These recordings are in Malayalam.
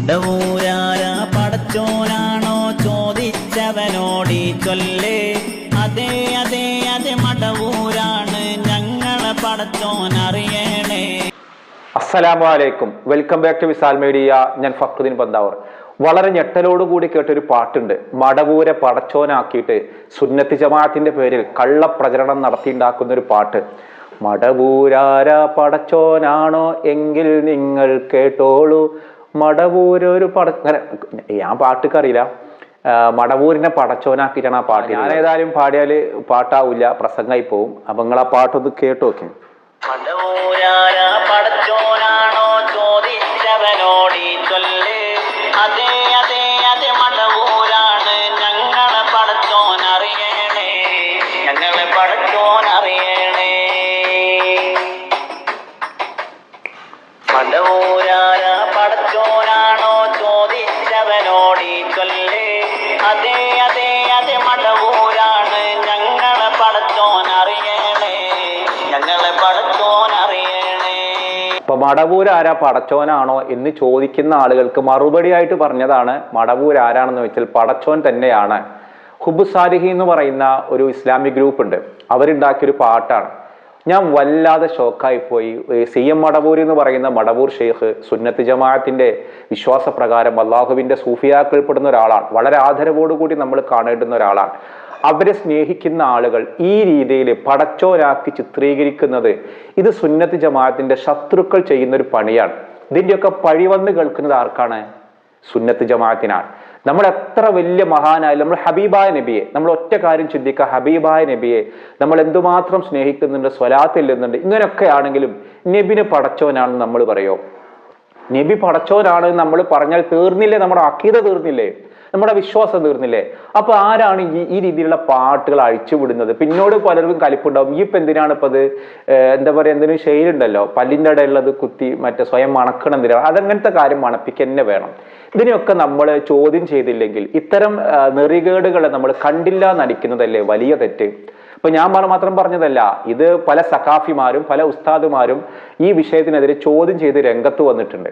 മടവൂരാര പടച്ചോനാണോ ചോദിച്ചവനോടി ചൊല്ലേ. അതെ അതെ അതെ മടവൂരാണ് ഞങ്ങളെ പടച്ചോൻ അറിയണേ. അസ്സലാമു അലൈക്കും. Welcome back to Visal media. ഞാൻ ഫക്രുദ്ദീൻ പന്താവർ. വളരെ ഞെട്ടലോടുകൂടി കേട്ടൊരു പാട്ടുണ്ട്. മടവൂരെ പടച്ചോനാക്കിയിട്ട് സുന്നത്തി ജമാഅത്തിന്റെ പേരിൽ കള്ളപ്രചരണം നടത്തിയുണ്ടാക്കുന്ന ഒരു പാട്ട്. മടവൂരാര പടച്ചോനാണോ എങ്കിൽ നിങ്ങൾ കേട്ടോളൂ. മടവൂരൊരു പട അങ്ങനെ ഞാൻ പാട്ടൊക്കെ അറിയില്ല. മടവൂരിനെ പടച്ചോനാക്കിയിട്ടാണ് ആ പാട്ട് ഞാൻ ഏതായാലും പാടിയാൽ പാട്ടാവില്ല പ്രസംഗമായി പോവും അപ്പൊ നിങ്ങൾ ആ പാട്ടൊന്ന് കേട്ടു നോക്കി. പടച്ചോനാണോ ചോദിച്ചവനോടി ചൊല്ലേ. അതേ അതേ അതേ മടവൂരാണ് ഞങ്ങളെ പടച്ചോൻ അറിയണേ ഞങ്ങളെ പടച്ചോൻ അറിയണേ ആരാ പടച്ചോനാണോ എന്ന് ചോദിക്കുന്ന ആളുകൾക്ക് മറുപടിയായിട്ട് പറഞ്ഞതാണ് മടവൂർ ആരാണെന്ന് വെച്ചാൽ പടച്ചോൻ തന്നെയാണ്. ഹുബ് സാരിഹി എന്ന് പറയുന്ന ഒരു ഇസ്ലാമിക് ഗ്രൂപ്പ് ഉണ്ട് അവരുണ്ടാക്കിയൊരു പാട്ടാണ്. ഞാൻ വല്ലാതെ ഷോക്കായി പോയി. സി എം മടവൂർ എന്ന് പറയുന്ന മടവൂർ ഷെയ്ഖ് സുന്നത്ത് ജമാഅത്തിന്റെ വിശ്വാസപ്രകാരം അള്ളാഹുവിന്റെ സൂഫിയാക്കൾപ്പെടുന്ന ഒരാളാണ്. വളരെ ആദരവോടുകൂടി നമ്മൾ കാണേണ്ടുന്ന ഒരാളാണ്. അവരെ സ്നേഹിക്കുന്ന ആളുകൾ ഈ രീതിയിൽ പടച്ചോരാക്കി ചിത്രീകരിക്കുന്നത് ഇത് സുന്നത്ത് ജമാഅത്തിന്റെ ശത്രുക്കൾ ചെയ്യുന്ന ഒരു പണിയാണ്. ഇതിന്റെയൊക്കെ പഴിവന്ന് കേൾക്കുന്നത് ആർക്കാണ്? സുന്നത്ത് ജമാഅത്തിനാണ്. നമ്മൾ എത്ര വലിയ മഹാനായാലും നമ്മൾ ഹബീബായ നബിയെ നമ്മൾ ഒറ്റ കാര്യം ചിന്തിക്കുക ഹബീബായ നബിയെ നമ്മൾ എന്തുമാത്രം സ്നേഹിക്കുന്നുണ്ട് സ്വലാത്തില്ലുന്നുണ്ട് ഇങ്ങനെയൊക്കെ ആണെങ്കിലും നബിനെ പടച്ചോനാണ് നമ്മൾ പറയോ? നബി പടച്ചോനാണ് നമ്മൾ പറഞ്ഞാൽ തീർന്നില്ലേ? നമ്മുടെ അക്കീത തീർന്നില്ലേ? നമ്മുടെ വിശ്വാസം തീർന്നില്ലേ? അപ്പൊ ആരാണ് ഈ ഈ രീതിയിലുള്ള പാട്ടുകൾ അഴിച്ചുവിടുന്നത്? പിന്നോട് പലർക്കും കലിപ്പുണ്ടാവും. ഈ ഇപ്പൊ എന്തിനാണ് ഇപ്പൊ അത് എന്താ പറയാ എന്തിനും ശൈലുണ്ടല്ലോ? പല്ലിന്റെ ഇടയിലുള്ളത് കുത്തി മറ്റേ സ്വയം മണക്കണം എന്തിനാണ് അതങ്ങനത്തെ കാര്യം മണപ്പിക്കന്നെ വേണം. ഇതിനെയൊക്കെ നമ്മൾ ചോദ്യം ചെയ്തില്ലെങ്കിൽ ഇത്തരം നെറികേടുകളെ നമ്മൾ കണ്ടില്ല നടിക്കുന്നതല്ലേ വലിയ തെറ്റ്? ഇപ്പൊ ഞാൻ മാത്രം പറഞ്ഞതല്ല ഇത് പല സഖാഫിമാരും പല ഉസ്താദുമാരും ഈ വിഷയത്തിനെതിരെ ചോദ്യം ചെയ്ത് രംഗത്ത് വന്നിട്ടുണ്ട്.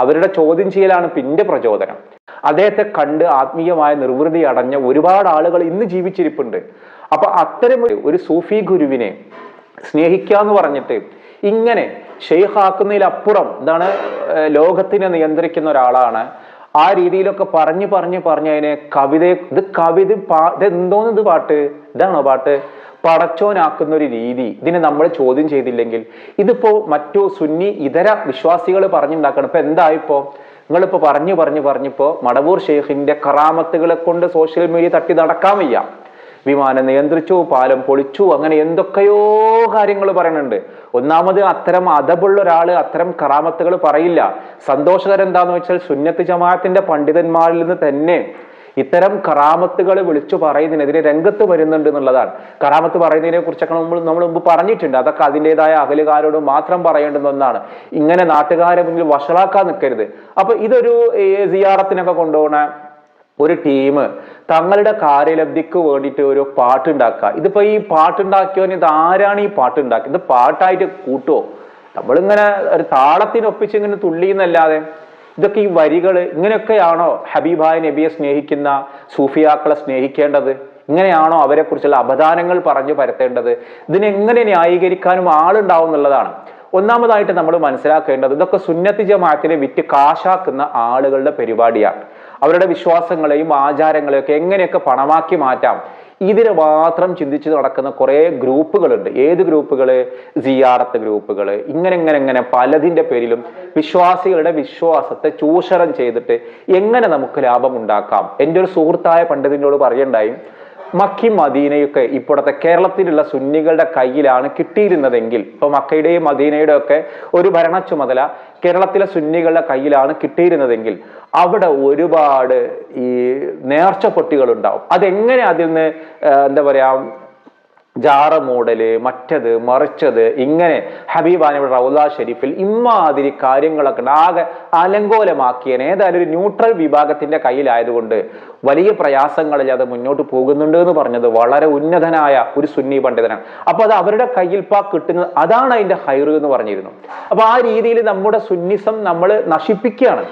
അവരുടെ ചോദ്യം ചെയ്യലാണ് പിന്നെ പ്രചോദനം. അദ്ദേഹത്തെ കണ്ട് ആത്മീയമായ നിർവൃതി അടഞ്ഞ ഒരുപാട് ആളുകൾ ഇന്ന് ജീവിച്ചിരിപ്പുണ്ട്. അപ്പൊ അത്തരം ഒരു- സൂഫി ഗുരുവിനെ സ്നേഹിക്കുക എന്ന് പറഞ്ഞിട്ട് ഇങ്ങനെ ഷെയ്ഖാക്കുന്നതിലപ്പുറം എന്താണ് ലോകത്തിനെ നിയന്ത്രിക്കുന്ന ഒരാളാണ്. ആ രീതിയിലൊക്കെ പറഞ്ഞു പറഞ്ഞു പറഞ്ഞു അതിനെ കവിത ഇത് കവിത പാ ഇതെന്തോന്ന് ഇത് പാട്ട്? ഇതാണോ പാട്ട്? പടച്ചോനാക്കുന്ന ഒരു രീതി. ഇതിനെ നമ്മൾ ചോദ്യം ചെയ്തില്ലെങ്കിൽ ഇതിപ്പോ മറ്റു സുന്നി ഇതര വിശ്വാസികൾ പറഞ്ഞുണ്ടാക്കണം. ഇപ്പൊ എന്തായിപ്പോ? നിങ്ങളിപ്പോ പറഞ്ഞു പറഞ്ഞു പറഞ്ഞപ്പോൾ മടവൂർ ഷെയ്ഖിന്റെ കറാമത്തുകളെ കൊണ്ട് സോഷ്യൽ മീഡിയ തട്ടി നടക്കാൻ വയ്യ. വിമാനം നിയന്ത്രിച്ചു പാലം പൊളിച്ചു അങ്ങനെ എന്തൊക്കെയോ കാര്യങ്ങൾ പറയുന്നുണ്ട്. ഒന്നാമത് അത്തരം അതബുള്ള ഒരാൾ അത്തരം കറാമത്തുകൾ പറയില്ല. സന്തോഷകരം എന്താന്ന് വെച്ചാൽ സുന്നത്ത് ജമാഅത്തിന്റെ പണ്ഡിതന്മാരിൽ നിന്ന് തന്നെ ഇത്തരം കറാമത്തുകൾ വിളിച്ചു പറയുന്നതിനെതിരെ രംഗത്ത് വരുന്നുണ്ട് എന്നുള്ളതാണ്. കറാമത്ത് പറയുന്നതിനെ കുറിച്ചൊക്കെ നമ്മൾ നമ്മൾ മുമ്പ് പറഞ്ഞിട്ടുണ്ട്. അതൊക്കെ അതിന്റെതായ അകലുകാരോട് മാത്രം പറയേണ്ടുന്ന ഒന്നാണ്. ഇങ്ങനെ നാട്ടുകാരെ മുന്നിൽ വഷളാക്കാൻ നിൽക്കരുത്. അപ്പൊ ഇതൊരു സിയാറത്തിനൊക്കെ കൊണ്ടുപോകണ ഒരു ടീം തങ്ങളുടെ കാര്യലബ്ധിക്ക് വേണ്ടിയിട്ട് ഒരു പാട്ടുണ്ടാക്കുക. ഇതിപ്പോ ഈ പാട്ടുണ്ടാക്കിയവൻ ഇത് ആരാണ് ഈ പാട്ടുണ്ടാക്കിയത്? ഇത് പാട്ടായിട്ട് കൂട്ടുവോ? നമ്മളിങ്ങനെ ഒരു താളത്തിനൊപ്പിച്ച് ഇങ്ങനെ തുള്ളിയെന്നല്ലാതെ ഇതൊക്കെ ഈ വരികൾ ഇങ്ങനെയൊക്കെയാണോ ഹബീബായ നബിയെ സ്നേഹിക്കുന്ന സൂഫിയാക്കളെ സ്നേഹിക്കേണ്ടത്? ഇങ്ങനെയാണോ അവരെ കുറിച്ചുള്ള അപദാനങ്ങൾ പറഞ്ഞു പരത്തേണ്ടത്? ഇതിനെങ്ങനെ ന്യായീകരിക്കാനും ആളുണ്ടാവും എന്നുള്ളതാണ്. ഒന്നാമതായിട്ട് നമ്മൾ മനസ്സിലാക്കേണ്ടത് ഇതൊക്കെ സുന്നത്തി ജമാഅത്തിനെ വിറ്റ് കാശാക്കുന്ന ആളുകളുടെ പരിപാടിയാണ്. അവരുടെ വിശ്വാസങ്ങളെയും ആചാരങ്ങളെയും ഒക്കെ എങ്ങനെയൊക്കെ പണമാക്കി മാറ്റാം? ഇതിന് മാത്രം ചിന്തിച്ച് നടക്കുന്ന കുറേ ഗ്രൂപ്പുകളുണ്ട്. ഏത് ഗ്രൂപ്പുകൾ സിയാറത്ത് ഗ്രൂപ്പുകൾ ഇങ്ങനെ ഇങ്ങനെ ഇങ്ങനെ പലതിന്റെ പേരിലും വിശ്വാസികളുടെ വിശ്വാസത്തെ ചൂഷണം ചെയ്തിട്ട് എങ്ങനെ നമുക്ക് ലാഭം ഉണ്ടാക്കാം? എന്റെ ഒരു സുഹൃത്തായ പണ്ഡിതിനോട് പറയണ്ടായി മക്കി മദീനയൊക്കെ ഇപ്പോഴത്തെ കേരളത്തിലുള്ള സുന്നികളുടെ കയ്യിലാണ് കിട്ടിയിരുന്നതെങ്കിൽ ഇപ്പൊ മക്കയുടെയും മദീനയുടെ ഒക്കെ ഒരു ഭരണ ചുമതല കേരളത്തിലെ സുന്നികളുടെ കയ്യിലാണ് കിട്ടിയിരുന്നതെങ്കിൽ അവിടെ ഒരുപാട് ഈ നേർച്ച പൊട്ടികൾ ഉണ്ടാവും അതെങ്ങനെ അതിൽ നിന്ന് എന്താ പറയാ ജാറ മൂടൽ മറ്റത് മറിച്ചത് ഇങ്ങനെ ഹബീബാനിയുടെ റൗല ഷെരീഫിൽ ഇമ്മാതിരി കാര്യങ്ങളൊക്കെ ആകെ അലങ്കോലമാക്കിയനെ. ഏതായാലും ഒരു ന്യൂട്രൽ വിഭാഗത്തിന്റെ കയ്യിലായതുകൊണ്ട് വലിയ പ്രയാസങ്ങളിൽ പ്രയാസങ്ങളില്ലാതെ മുന്നോട്ട് പോകുന്നുണ്ട് എന്ന് പറഞ്ഞത് വളരെ ഉന്നതനായ ഒരു സുന്നി പണ്ഡിതനാണ്. അപ്പൊ അത് അവരുടെ കയ്യിൽ പാ കിട്ടുന്നത് അതാണ് അതിന്റെ ഹൈറു എന്ന് പറഞ്ഞിരുന്നു. അപ്പൊ ആ രീതിയിൽ നമ്മുടെ സുന്നിസം നമ്മൾ നശിപ്പിക്കുകയാണ്.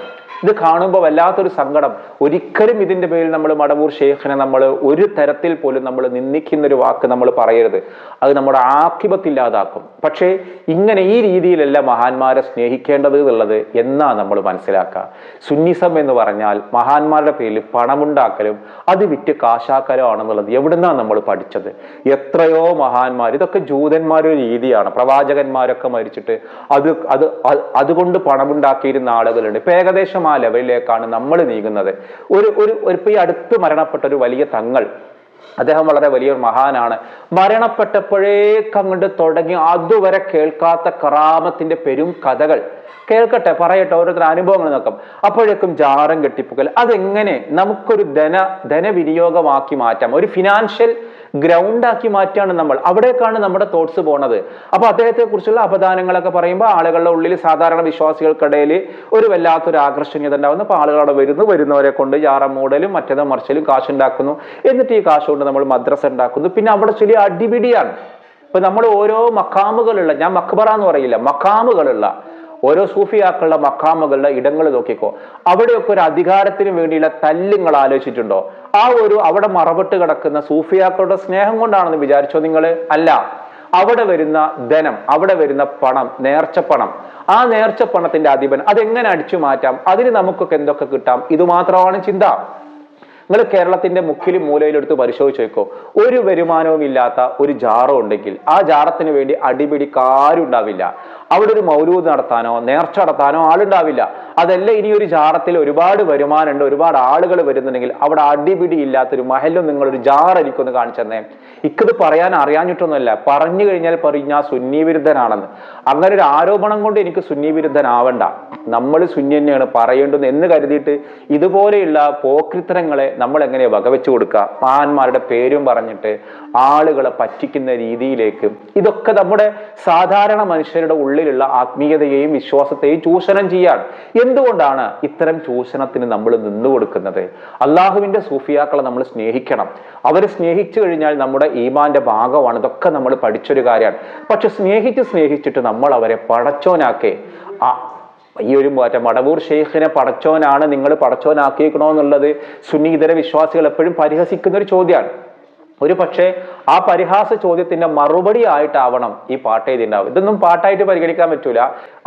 ഇത് കാണുമ്പോൾ വല്ലാത്തൊരു സങ്കടം. ഒരിക്കലും ഇതിന്റെ പേരിൽ നമ്മൾ മടവൂർ ഷെയ്ഖിനെ നമ്മൾ ഒരു തരത്തിൽ പോലും നമ്മൾ നിന്ദിക്കുന്ന ഒരു വാക്ക് നമ്മൾ പറയരുത്. അത് നമ്മുടെ ആക്കിപത്തില്ലാതാക്കും പക്ഷേ ഇങ്ങനെ ഈ രീതിയിലല്ല മഹാന്മാരെ സ്നേഹിക്കേണ്ടത് എന്നുള്ളത് എന്നാ നമ്മൾ മനസ്സിലാക്കുക. സുന്നിസം എന്ന് പറഞ്ഞാൽ മഹാന്മാരുടെ പേരിൽ പണമുണ്ടാക്കലും അത് വിറ്റ് കാശാക്കലും ആണെന്നുള്ളത് എവിടുന്നാ നമ്മൾ പഠിച്ചത്? എത്രയോ മഹാന്മാർ ഇതൊക്കെ ജൂതന്മാരുടെ രീതിയാണ്. പ്രവാചകന്മാരൊക്കെ മരിച്ചിട്ട് അത് അത് അത് അതുകൊണ്ട് പണമുണ്ടാക്കിയിരുന്ന ആളുകളുണ്ട്. ഇപ്പൊ ഏകദേശം ആ ലെവലിലേക്കാണ് നമ്മൾ നീങ്ങുന്നത്. ഒരു ഒരു ഇപ്പൊ ഈ അടുത്ത് മരണപ്പെട്ട ഒരു വലിയ തങ്ങൾ അദ്ദേഹം വളരെ വലിയൊരു മഹാനാണ്. മരണപ്പെട്ടപ്പോഴേക്ക് അങ്ങോട്ട് തുടങ്ങി. അതുവരെ കേൾക്കാത്ത കറാമത്തിന്റെ പെരും കഥകൾ. കേൾക്കട്ടെ പറയട്ടെ ഓരോരുത്തർ അനുഭവങ്ങൾ നോക്കാം. അപ്പോഴേക്കും ജാറം കെട്ടിപ്പുകൽ. അതെങ്ങനെ നമുക്കൊരു ധന ധനവിനിയോഗമാക്കി മാറ്റാം? ഒരു ഫിനാൻഷ്യൽ ഗ്രൗണ്ട് ആക്കി മാറ്റാണ് നമ്മൾ. അവിടേക്കാണ് നമ്മുടെ തോട്ട്സ് പോണത്. അപ്പൊ അദ്ദേഹത്തെ കുറിച്ചുള്ള അപദാനങ്ങളൊക്കെ പറയുമ്പോൾ ആളുകളുടെ ഉള്ളിൽ സാധാരണ വിശ്വാസികൾക്കിടയിൽ ഒരു വല്ലാത്തൊരു ആകർഷണീയത ഉണ്ടാവുന്നു. അപ്പൊ ആളുകൾ അവിടെ വരുന്നു വരുന്നവരെ കൊണ്ട് ജാറ മൂടലും മറ്റേത് മറിച്ചലും കാശുണ്ടാക്കുന്നു. എന്നിട്ട് ഈ കാശ് കൊണ്ട് നമ്മൾ മദ്രസ ഉണ്ടാക്കുന്നു. പിന്നെ അവിടെ ചെറിയ അടിപിടിയാണ്. ഇപ്പൊ നമ്മൾ ഓരോ മക്കാമുകളുള്ള ഞാൻ മക്ബറ എന്ന് പറയില്ല മക്കാമുകളുള്ള ഓരോ സൂഫിയാക്കളുടെ മക്കാമുകളുടെ ഇടങ്ങൾ നോക്കിക്കോ. അവിടെയൊക്കെ ഒരു അധികാരത്തിന് വേണ്ടിയുള്ള തല്ലുങ്ങൾ ആലോചിച്ചിട്ടുണ്ടോ? ആ ഒരു അവിടെ മറവിട്ട് കിടക്കുന്ന സൂഫിയാക്കളുടെ സ്നേഹം കൊണ്ടാണെന്ന് വിചാരിച്ചോ നിങ്ങൾ അല്ല. അവിടെ വരുന്ന ധനം അവിടെ വരുന്ന പണം നേർച്ച പണം ആ നേർച്ച പണത്തിന്റെ അധിപൻ അതെങ്ങനെ അടിച്ചു മാറ്റാം? അതിന് നമുക്കൊക്കെ എന്തൊക്കെ കിട്ടാം? ഇത് മാത്രമാണ് ചിന്ത. നിങ്ങൾ കേരളത്തിന്റെ മുക്കിലും മൂലയിലും എടുത്ത് പരിശോധിച്ച് നോക്കോ. ഒരു വരുമാനവും ഇല്ലാത്ത ഒരു ജാറോ ഉണ്ടെങ്കിൽ ആ ജാറത്തിന് വേണ്ടി അടിപിടി ഉണ്ടാവില്ല. അവിടെ ഒരു മൗലൂദ് നടത്താനോ നേർച്ച നടത്താനോ ആളുണ്ടാവില്ല. അതല്ല ഇനി ഒരു ജാറത്തിൽ ഒരുപാട് വരുമാനമുണ്ട് ഒരുപാട് ആളുകൾ വരുന്നുണ്ടെങ്കിൽ അവിടെ അടിപിടി ഇല്ലാത്തൊരു മഹലും നിങ്ങളൊരു ജാർ എനിക്കൊന്ന് കാണിച്ചെന്നേ. ഇക്കത് പറയാൻ അറിയാഞ്ഞിട്ടൊന്നുമല്ല. പറഞ്ഞു കഴിഞ്ഞാൽ പറയും ഞാൻ സുന്നി വിരുദ്ധനാണെന്ന്. അങ്ങനെ ഒരു ആരോപണം കൊണ്ട് എനിക്ക് സുന്നി വിരുദ്ധനാവണ്ട. നമ്മൾ സുന്നി തന്നെയാണ് പറയേണ്ടത് എന്ന് കരുതിയിട്ട് ഇതുപോലെയുള്ള പോക്രിത്തരങ്ങളെ നമ്മൾ എങ്ങനെ വകവെച്ചു കൊടുക്കുക? മഹാന്മാരുടെ പേരും പറഞ്ഞിട്ട് ആളുകളെ പറ്റിക്കുന്ന രീതിയിലേക്ക്. ഇതൊക്കെ നമ്മുടെ സാധാരണ മനുഷ്യരുടെ ഉള്ളിലുള്ള ആത്മീയതയെയും വിശ്വാസത്തെയും ചൂഷണം ചെയ്യാണ്. എന്തുകൊണ്ടാണ് ഇത്തരം ചൂഷണത്തിന് നമ്മൾ നിന്നു കൊടുക്കുന്നത്? അള്ളാഹുവിന്റെ സൂഫിയാക്കളെ നമ്മൾ സ്നേഹിക്കണം. അവരെ സ്നേഹിച്ചു കഴിഞ്ഞാൽ നമ്മുടെ ഈമാന്റെ ഭാഗമാണ്. ഇതൊക്കെ നമ്മൾ പഠിച്ചൊരു കാര്യമാണ്. പക്ഷെ സ്നേഹിച്ച് സ്നേഹിച്ചിട്ട് നമ്മൾ അവരെ പടച്ചോനാക്കേ. ഈ ഒരു മറ്റേ മടവൂർ ഷെയ്ഖിനെ പടച്ചോനാണ് നിങ്ങൾ പടച്ചോനാക്കിയിരിക്കണോ എന്നുള്ളത് സുന്നി ഇതര വിശ്വാസികൾ എപ്പോഴും പരിഹസിക്കുന്ന ഒരു ചോദ്യമാണ്. ഒരു പക്ഷേ ആ പരിഹാസ ചോദ്യത്തിന്റെ മറുപടി ആയിട്ടാവണം ഈ പാട്ട് എഴുതിണ്ടാവും ഇതൊന്നും പാട്ടായിട്ട് പരിഗണിക്കാൻ പറ്റൂല.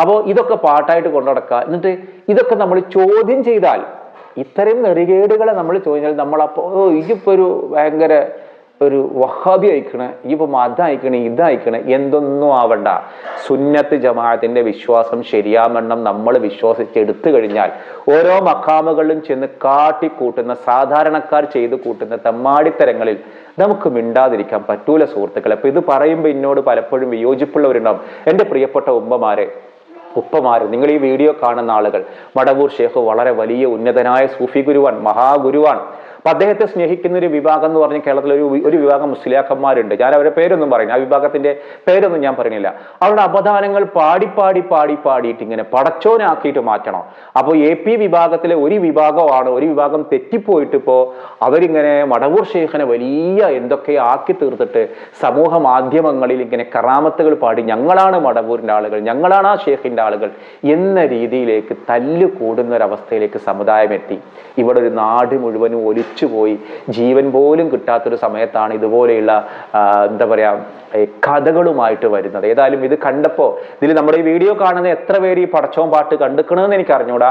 അപ്പോൾ ഇതൊക്കെ പാട്ടായിട്ട് കൊണ്ടുനടക്കുക. എന്നിട്ട് ഇതൊക്കെ നമ്മൾ ചോദ്യം ചെയ്താൽ ഇത്തരം നെറികേടുകളെ നമ്മൾ ചോദിച്ചാൽ നമ്മൾ അപ്പോൾ ഇതിപ്പോ ഒരു ഭയങ്കര ഒരു വഹാബി അയക്കണ ഇപ്പൊ മതം അയക്കണേ ഇതയക്കണേ എന്തൊന്നും ആവണ്ട. സുന്നത്ത് ജമാഅത്തിന്റെ വിശ്വാസം ശരിയാമെണ്ണം നമ്മൾ വിശ്വസിച്ചെടുത്തു കഴിഞ്ഞാൽ. ഓരോ മക്കാമുകളിലും ചെന്ന് കാട്ടിക്കൂട്ടുന്ന സാധാരണക്കാർ ചെയ്ത് കൂട്ടുന്ന തെമ്മാടിത്തരങ്ങളിൽ നമുക്ക് മിണ്ടാതിരിക്കാൻ പറ്റൂല സുഹൃത്തുക്കളെ. അപ്പൊ ഇത് പറയുമ്പോൾ എന്നോട് പലപ്പോഴും വിയോജിപ്പുള്ളവരുണ്ടാവും. എന്റെ പ്രിയപ്പെട്ട ഉമ്മമാരെ ഉപ്പമാര് നിങ്ങൾ ഈ വീഡിയോ കാണുന്ന ആളുകൾ മടവൂർ ഷേഖ് വളരെ വലിയ ഉന്നതനായ സൂഫി ഗുരുവാൻ മഹാഗുരുവാൻ അപ്പൊ അദ്ദേഹത്തെ സ്നേഹിക്കുന്ന ഒരു വിഭാഗം എന്ന് പറഞ്ഞ കേരളത്തിൽ ഒരു ഒരു വിഭാഗം മുസ്ലിയാക്കന്മാരുണ്ട്. ഞാൻ അവരുടെ പേരൊന്നും പറയുന്നില്ല. ആ വിഭാഗത്തിന്റെ പേരൊന്നും ഞാൻ പറയുന്നില്ല. അവരുടെ അപദാനങ്ങൾ പാടി പാടി പാടി പാടിയിട്ട് ഇങ്ങനെ പടച്ചോനാക്കിയിട്ട് മാറ്റണം. അപ്പോൾ എ പി വിഭാഗത്തിലെ ഒരു വിഭാഗമാണ് ഒരു വിഭാഗം തെറ്റിപ്പോയിട്ട് ഇപ്പോ അവരിങ്ങനെ മടവൂർ ഷെയ്ഖിനെ വലിയ എന്തൊക്കെ ആക്കി തീർത്തിട്ട് സമൂഹ മാധ്യമങ്ങളിൽ ഇങ്ങനെ കറാമത്തുകൾ പാടി ഞങ്ങളാണ് മടവൂരിന്റെ ആളുകൾ ഞങ്ങളാണ് ആ ഷേഖിന്റെ ആളുകൾ എന്ന രീതിയിലേക്ക് തല്ല് കൂടുന്ന ഒരവസ്ഥയിലേക്ക് സമുദായം എത്തി ഇവിടെ ഒരു നാട് മുഴുവനും ഒലിച്ചുപോയി ജീവൻ പോലും കിട്ടാത്തൊരു സമയത്താണ് ഇതുപോലെയുള്ള എന്താ പറയാ കഥകളുമായിട്ട് വരുന്നത്. ഏതായാലും ഇത് കണ്ടപ്പോൾ ഇതിൽ നമ്മുടെ ഈ വീഡിയോ കാണുന്ന എത്ര പേര് ഈ പടച്ചോൻ പാട്ട് കണ്ടുക്കണമെന്ന് എനിക്ക് അറിഞ്ഞൂടാ.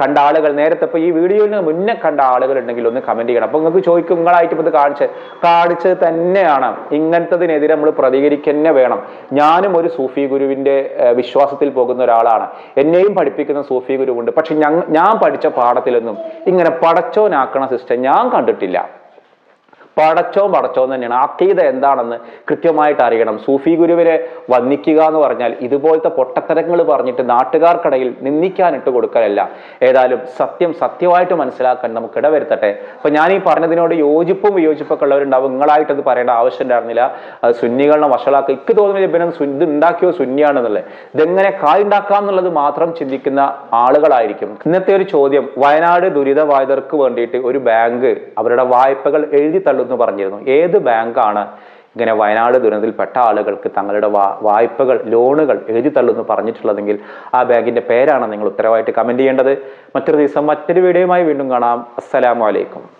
കണ്ട ആളുകൾ നേരത്തെ ഇപ്പൊ ഈ വീഡിയോയിൽ നിന്ന് മുന്നേ കണ്ട ആളുകൾ ഉണ്ടെങ്കിൽ ഒന്ന് കമന്റ് ചെയ്യണം. അപ്പോൾ നിങ്ങൾക്ക് ചോദിക്കും നിങ്ങളായിട്ട് ഇപ്പൊ ഇത് കാണിച്ച് തന്നെയാണ്. ഇങ്ങനത്തതിനെതിരെ നമ്മൾ പ്രതികരിക്കന്നെ വേണം. ഞാനും ഒരു സൂഫി ഗുരുവിന്റെ വിശ്വാസത്തിൽ പോകുന്ന ഒരാളാണ്. എന്നെയും പഠിപ്പിക്കുന്ന സൂഫി ഗുരുവുണ്ട്. പക്ഷെ ഞാൻ പഠിച്ച പാഠത്തിലൊന്നും ഇങ്ങനെ പടച്ചോനാക്കണ സിസ്റ്റം ഞാൻ കണ്ടിട്ടില്ല. പടച്ചോ പടച്ചോ തന്നെയാണ്. അക്കീത എന്താണെന്ന് കൃത്യമായിട്ട് അറിയണം. സൂഫി ഗുരുവിനെ വന്ദിക്കുക എന്ന് പറഞ്ഞാൽ ഇതുപോലത്തെ പൊട്ടത്തരങ്ങൾ പറഞ്ഞിട്ട് നാട്ടുകാർക്കിടയിൽ നിന്ദിക്കാനിട്ട് കൊടുക്കലല്ല. ഏതായാലും സത്യം സത്യമായിട്ട് മനസ്സിലാക്കാൻ നമുക്ക് ഇടവരുത്തട്ടെ. അപ്പൊ ഞാൻ ഈ പറഞ്ഞതിനോട് യോജിപ്പും വിയോജിപ്പൊക്കെ ഉള്ളവരുണ്ടാവും. നിങ്ങളായിട്ട് അത് പറയേണ്ട ആവശ്യം ഉണ്ടായിരുന്നില്ല. അത് സുന്നികളുടെ വഷളാക്കുക എനിക്ക് തോന്നുന്നില്ല പിന്നെ ഇത് ഉണ്ടാക്കിയോ സുന്നിയാണെന്നുള്ളത്. ഇതെങ്ങനെ കായുണ്ടാക്കാം എന്നുള്ളത് മാത്രം ചിന്തിക്കുന്ന ആളുകളായിരിക്കും. ഇന്നത്തെ ഒരു ചോദ്യം വയനാട് ദുരിതബാധിതർക്ക് വേണ്ടിയിട്ട് ഒരു ബാങ്ക് അവരുടെ വായ്പകൾ എഴുതി തള്ളുന്നു. പറഞ്ഞിരുന്നു. ഏത് ബാങ്കാണ് ഇങ്ങനെ വയനാട് ദുരന്തത്തിൽപ്പെട്ട ആളുകൾക്ക് തങ്ങളുടെ വായ്പകൾ ലോണുകൾ എഴുതി തള്ളുന്നു പറഞ്ഞിട്ടുള്ളതെങ്കിൽ ആ ബാങ്കിന്റെ പേരാണ് നിങ്ങൾ ഉത്തരവായിട്ട് കമന്റ് ചെയ്യേണ്ടത്. മറ്റൊരു ദിവസം മറ്റൊരു വീഡിയോയുമായി വീണ്ടും കാണാം. അസ്സലാമു അലൈക്കും.